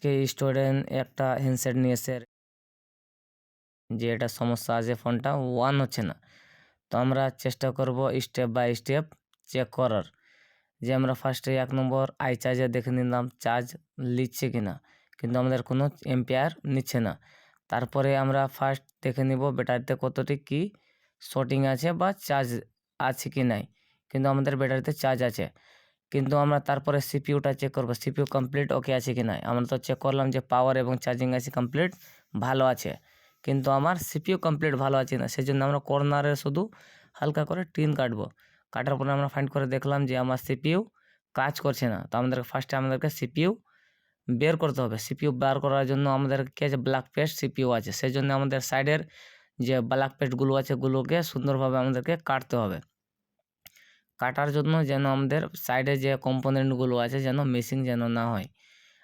আজকে স্টুডেন্ট একটা হ্যান্ডসেট নিয়ে এসে যে এটা সমস্যা আছে ফোনটা ওয়ান হচ্ছে না। তো আমরা চেষ্টা করব স্টেপ বাই স্টেপ চেক করার। যে আমরা ফার্স্টে এক নম্বর আই চার্জে দেখে নিলাম চার্জ নিচ্ছে কি না কিন্তু আমাদের কোনো এম্পেয়ার নিচ্ছে না। তারপরে আমরা ফার্স্ট দেখে নিব ব্যাটারিতে কতটি কি শর্টিং আছে বা চার্জ আছে কি নাই। কিন্তু আমাদের ব্যাটারিতে চার্জ আছে। কিন্তু আমরা তারপরে সিপিইউটা চেক করব। সিপিইউ কমপ্লিট ওকে আছে কি নাই? আমরা তো চেক করলাম যে পাওয়ার এবং চার্জিং আছে কমপ্লিট ভালো আছে। কিন্তু আমার সিপিউ কমপ্লিট ভালো আছে না সেই জন্য আমরা কর্নারে শুধু হালকা করে টিন কাটবো। কাটার পরে আমরা ফাইন্ড করে দেখলাম যে আমার সিপিইউ কাজ করছে না। তো আমাদের ফার্স্টে আমাদেরকে সিপিইউ বের করতে হবে। সিপিইউ বার করার জন্য আমাদেরকে আছে? ব্ল্যাক পেস্ট সিপিউ আছে। সেই জন্য আমাদের সাইডের যে ব্ল্যাক পেস্টগুলো আছে, গুলোকে সুন্দরভাবে আমাদেরকে কাটতে হবে। কাটার জন্য যেন আমাদের সাইডে যে কম্পোনেন্টগুলো আছে যেন মিসিং যেন না হয়।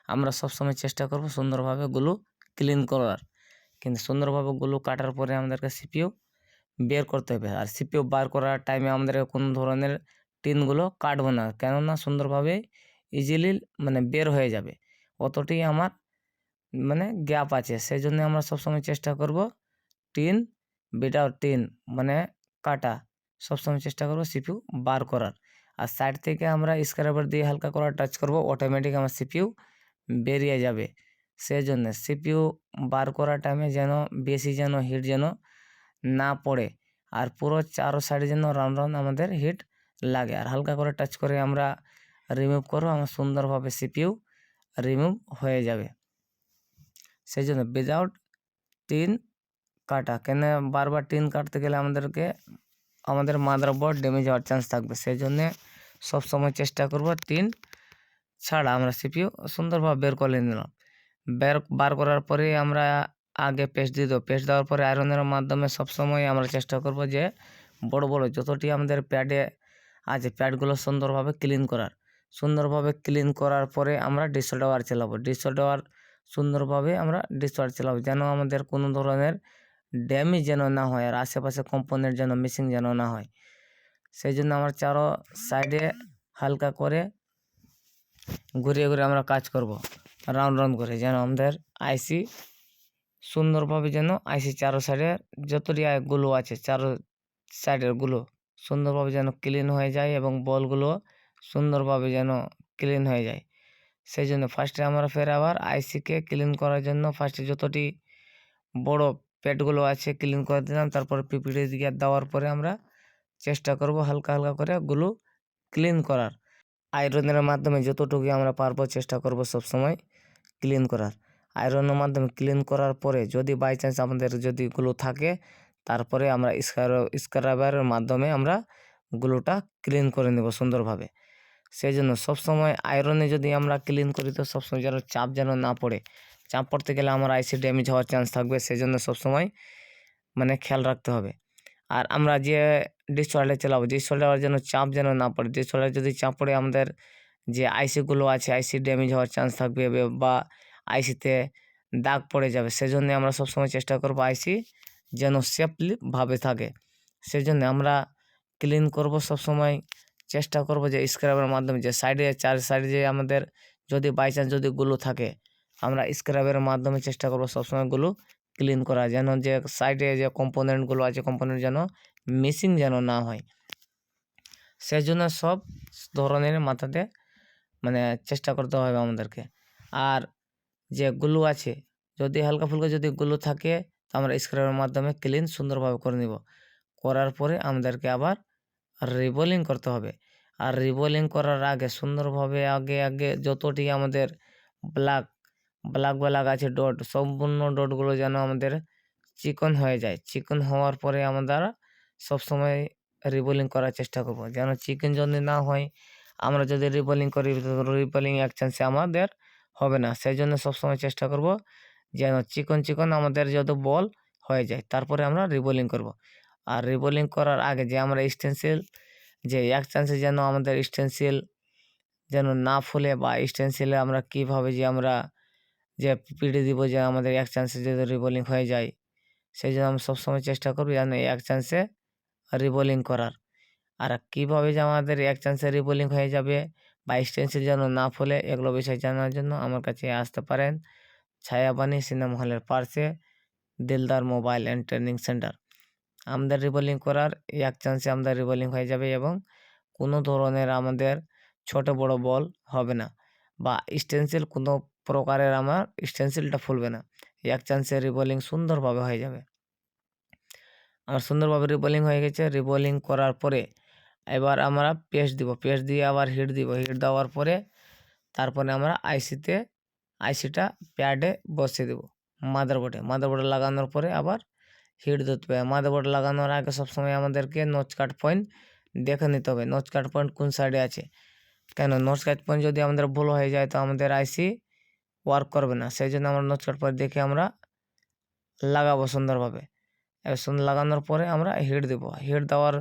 আমরা সবসময় চেষ্টা করব সুন্দরভাবে গুলো ক্লিন করার। কিন্তু সুন্দরভাবে গুলো কাটার পরে আমাদেরকে সিপিইউ বের করতে হবে। আর সিপিও বার করার টাইমে আমাদেরকে কোনো ধরনের টিনগুলো কাটবো না। কেননা সুন্দরভাবে ইজিলি মানে বের হয়ে যাবে। অতটি আমার মানে গ্যাপ আছে। সেই জন্য আমরা সবসময় চেষ্টা করব টিন উইদাউট টিন মানে কাটা। সবসময় চেষ্টা করব সিপিউ বার করার। আর সাইড থেকে আমরা স্ক্রাবার দিয়ে হালকা করে টাচ করব অটোমেটিক আমার সিপিউ বেরিয়ে যাবে। সেই জন্য সিপিইউ বার করার টাইমে যেন বেশি যেন হিট যেন না পড়ে আর পুরো চারো সাইডে যেন রাউন্ড রাউন্ড আমাদের হিট লাগে। আর হালকা করে টাচ করে আমরা রিমুভ করব, আমার সুন্দরভাবে সিপিউ রিমুভ হয়ে যাবে। সেই জন্য উইদাউট টিন কাটা, কেন বারবার টিন কাটতে গেলে আমাদেরকে আমাদের মাদারবোর্ড ড্যামেজ হওয়ার চান্স থাকবে। সেই জন্যে সবসময় চেষ্টা করব টিন ছাড়া আমরা সিপিইউ সুন্দরভাবে বের করে নিলাম। বের, বার করার পরে আমরা আগে পেস্ট দিয়ে দেবো। পেস্ট দেওয়ার পরে আয়রনের মাধ্যমে সবসময় আমরা চেষ্টা করব যে বড় বড় যতটি আমাদের প্যাডে আছে প্যাডগুলো সুন্দরভাবে ক্লিন করার। সুন্দরভাবে ক্লিন করার পরে আমরা ডিসোডাওয়ার চালাবো। ডিসোডাওয়ার সুন্দরভাবে আমরা ডিসওয়ার চালাবো। যেন আমাদের কোনো ধরনের ড্যামেজ যেন না হয় আর আশেপাশে কম্পোনেন্ট যেন মিসিং যেন না হয়। সেই জন্য আমরা চারো সাইডে হালকা করে ঘুরিয়ে ঘুরে আমরা কাজ করব। রাউন্ড রাউন্ড করে যেন আমাদের আইসি সুন্দরভাবে যেন আইসি চারো সাইডে যতটি গুলো আছে, চারো সাইডেরগুলো সুন্দরভাবে যেন ক্লিন হয়ে যায় এবং বলগুলো সুন্দরভাবে যেন ক্লিন হয়ে যায়। সেই জন্য ফার্স্টে আমরা ফের আবার আইসিকে ক্লিন করার জন্য ফার্স্টে যতটি বড় পেটগুলো আছে ক্লিন করে দিলাম, তারপর পিপিডি দিকে দেওয়ার পরে আমরা চেষ্টা করব হালকা হালকা করে গুলো ক্লিন করার। আয়রনের মাধ্যমে যতটুকু আমরা পারব চেষ্টা করব সবসময় ক্লিন করার। আয়রনের মাধ্যমে ক্লিন করার পরে যদি বাই চান্স আমাদের যদি গুলো থাকে, তারপরে আমরা স্ক্রাবারের মাধ্যমে আমরা গুলোটা ক্লিন করে নেব সুন্দরভাবে। সেই জন্য সবসময় আয়রনে যদি আমরা ক্লিন করি তো সবসময় যেন চাপ যেন না পড়ে। চাপ পড়তে গেলে আমার আইসি ড্যামেজ হওয়ার চান্স থাকবে সেই জন্য সবসময় মানে খেয়াল রাখতে হবে। আর আমরা যে ডিস ডিসঅর্ডার চালাবো ডিসঅর্ডার যেন চাপ যেন না পড়ে ডিসঅর্ডার যদি চাপ পড়ে আমাদের যে আইসিগুলো আছে আইসি ড্যামেজ হওয়ার চান্স থাকবে বা আইসিতে দাগ পড়ে যাবে, সেজন্য আমরা সবসময় চেষ্টা করব আইসি যেন সেফলিভাবে থাকে। সেই জন্য আমরা ক্লিন করব, সবসময় চেষ্টা করব যে স্ক্রাবের মাধ্যমে যে সাইডে চার সাইডে যে আমাদের যদি বাই চান্স যদি গুলো থাকে আমরা স্ক্রাবের মাধ্যমে চেষ্টা করব সবসময়গুলো ক্লিন করা, যেন যে সাইডে যে কম্পোনেন্টগুলো আছে কম্পোনেন্ট যেন মিসিং যেন না হয়। সেই জন্য সব ধরনের মাথাতে মানে চেষ্টা করতে হবে আমাদেরকে। আর যে গুলো আছে, যদি হালকা ফুলকা যদি গুলো থাকে, তো আমরা স্ক্রাবের মাধ্যমে ক্লিন সুন্দরভাবে করে নিব। করার পরে আমাদেরকে আবার রিবোলিং করতে হবে। আর রিবোলিং করার আগে, সুন্দরভাবে আগে আগে যতটি আমাদের ব্ল্যাক ব্ল্যাক ব্ল্যাক আছে ডট সম্পূর্ণ ডটগুলো যেন আমাদের চিকন হয়ে যায়। চিকন হওয়ার পরে আমরা সবসময় রিবোলিং করার চেষ্টা করব। যেন চিকেন যদি না হয়, আমরা যদি রিবোলিং করি রিবোলিং এক চান্সে আমাদের হবে না। সেই জন্য সবসময় চেষ্টা করব যেন চিকন চিকন আমাদের যত বল হয়ে যায়, তারপরে আমরা রিবোলিং করব। আর রিবোলিং করার আগে যে আমরা স্টেন্সিল যে এক চান্সে যেন আমাদের স্টেন্সিল যেন না ফুলে বা স্টেন্সিলে আমরা কীভাবে যে আমরা যে পিড়ে দিব যে আমাদের এক চান্সে যদি রিবোলিং হয়ে যায়। সেই জন্য আমি সবসময় চেষ্টা করব যেন এক চান্সে রিবোলিং করার। আর কীভাবে যে আমাদের এক চান্সে রিবোলিং হয়ে যাবে বা স্টেন্সিল যেন না ফলে, এগুলো বিষয় জানার জন্য আমার কাছে আসতে পারেন ছায়াবাণী সিনেমা হলের পার্শ্বে Dildar mobile and training centre আমাদের রিবোলিং করার এক চান্সে আমাদের রিবোলিং হয়ে যাবে এবং কোনো ধরনের আমাদের ছোট বড় বল হবে না বা স্টেন্সিল কোনো প্রকারের আমার স্টেন্সিলটা ফুলবে না। এক চান্সে রিবোলিং সুন্দরভাবে হয়ে যাবে। আমার সুন্দরভাবে রিবোলিং হয়ে গেছে। রিবোলিং করার পরে এবার আমরা পেস্ট দিব। পেস্ট দিয়ে আবার হিট দিব। হিট দেওয়ার পরে তারপরে আমরা আইসিতে আইসিটা প্যাডে বসিয়ে দেবো। মাদারবোর্ডে মাদারবোর্ডে লাগানোর পরে আবার হিট দিতে হবে। মাদারবোর্ড লাগানোর আগে সবসময় আমাদেরকে নোচ কাট পয়েন্ট দেখে নিতে হবে। নোচ কাট পয়েন্ট কোন সাইডে আছে? কেন? নোচ কাট পয়েন্ট যদি আমাদের ভুল হয়ে যায়, তো আমাদের আইসি ওয়ার্ক করবে না। সেই জন্য আমরা নোচ কাট পয়েন্ট দেখে আমরা লাগাবো সুন্দরভাবে। সুন্দর লাগানোর পরে আমরা হিট দেবো। হিট দেওয়ার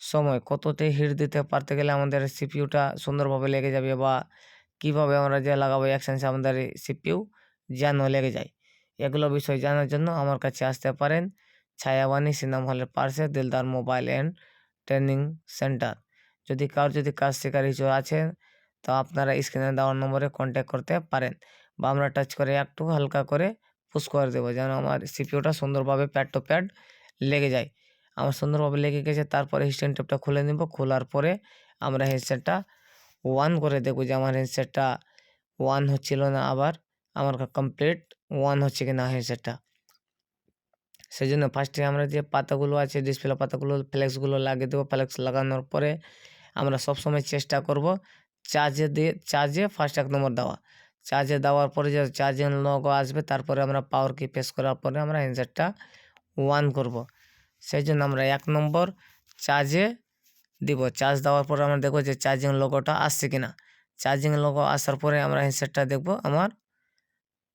সময় কততে হিট দিতে পারতে গেলে আমাদের সিপিউটা সুন্দরভাবে লেগে যাবে বা কীভাবে আমরা যে লাগাবো এক সেন্সে আমাদের সিপিউ যেন লেগে যায়। এগুলো বিষয় জানার জন্য আমার কাছে আসতে পারেন ছায়াবাণী সিনেমা হলের পাশে Dildar mobile and training centre. যদি কারোর যদি কাজ শেখার ইচ্ছু আছে তো আপনারা স্ক্রিনে দেওয়ার নম্বরে কন্ট্যাক্ট করতে পারেন। বা আমরা টাচ করে একটু হালকা করে পুশ করে দেবো। যেন আমার সিপিউটা সুন্দরভাবে প্যাড টু প্যাড লেগে যায়। আমার সুন্দরভাবে লেগে গেছে, তারপরে হিস্টেন টেপটা খুলে নেব। খোলার পরে আমরা হেডসেটটা ওয়ান করে দেখব যে আমার হেডসেটটা ওয়ান হচ্ছিল না আবার আমার কমপ্লিট ওয়ান হচ্ছে কি না হেডসেটটা সেই জন্য ফার্স্টে আমরা যে পাতাগুলো আছে ডিসপ্লে পাতাগুলো ফ্লেক্সগুলো লাগিয়ে দেবো। ফ্লেক্স লাগানোর পরে আমরা সবসময় চেষ্টা করব চার্জে দিয়ে চার্জে ফার্স্ট এক নম্বর দেওয়া। চার্জে দেওয়ার পরে যে চার্জিং লগো আসবে, তারপরে আমরা পাওয়ার কি প্রেস করার পরে আমরা হ্যান্ডসেটটা ওয়ান করব। সেই জন্য আমরা এক নম্বর চার্জে দিব। চার্জ দেওয়ার পরে আমরা দেখব যে চার্জিং লোগোটা আসছে কি না চার্জিং লোগো আসার পরে আমরা হ্যান্ডসেটটা দেখব আমার,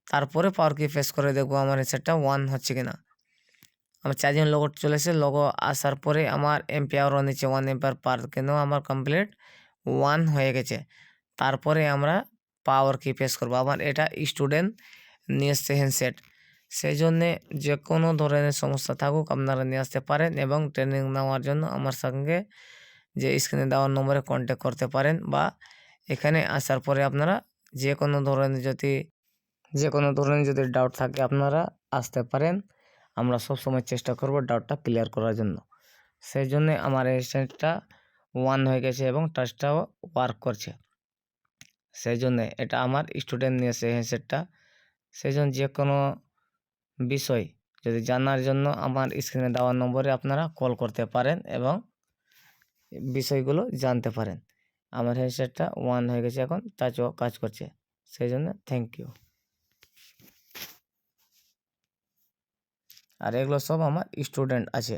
তারপরে পাওয়ার কি প্রেস করে দেখব আমার হ্যান্ডসেটটা ওয়ান হচ্ছে কি না আমার চার্জিং লোগো চলে এসে লোগো আসার পরে আমার এম্পিয়ারও নিচে ওয়ান এম্পিয়ার পার কিন্তু আমার কমপ্লিট ওয়ান হয়ে গেছে। তারপরে আমরা পাওয়ার কি প্রেস করব। আমার এটা স্টুডেন্ট নিয়ে এসছে হ্যান্ডসেট সেই জন্যে যে কোনো ধরনের সমস্যা থাকুক আপনারা নিয়ে আসতে পারেন এবং ট্রেনিং নেওয়ার জন্য আমার সঙ্গে যে স্ক্রিনে দেওয়ার নম্বরে কন্ট্যাক্ট করতে পারেন বা এখানে আসার পরে আপনারা যে কোনো ধরনের যদি যে কোনো ধরনের যদি ডাউট থাকে আপনারা আসতে পারেন। আমরা সবসময় চেষ্টা করব ডাউটটা ক্লিয়ার করার জন্য। সেই জন্যে আমার হেডসেটটা ওয়ান হয়ে গেছে এবং টাচটাও ওয়ার্ক করছে। সেই জন্যে এটা আমার স্টুডেন্ট নিয়েছে হেডসেটটা সেই জন্য যে কোনো বিষয় যদি জানার জন্য আমার স্ক্রিনে দেওয়া নম্বরে আপনারা কল করতে পারেন এবং বিষয়গুলো জানতে পারেন। আমার হেডসেটটা ওয়ান হয়ে গেছে এখন টাচও কাজ করছে। সেই জন্য থ্যাংক ইউ আর এগুলো সব আমার স্টুডেন্ট আছে।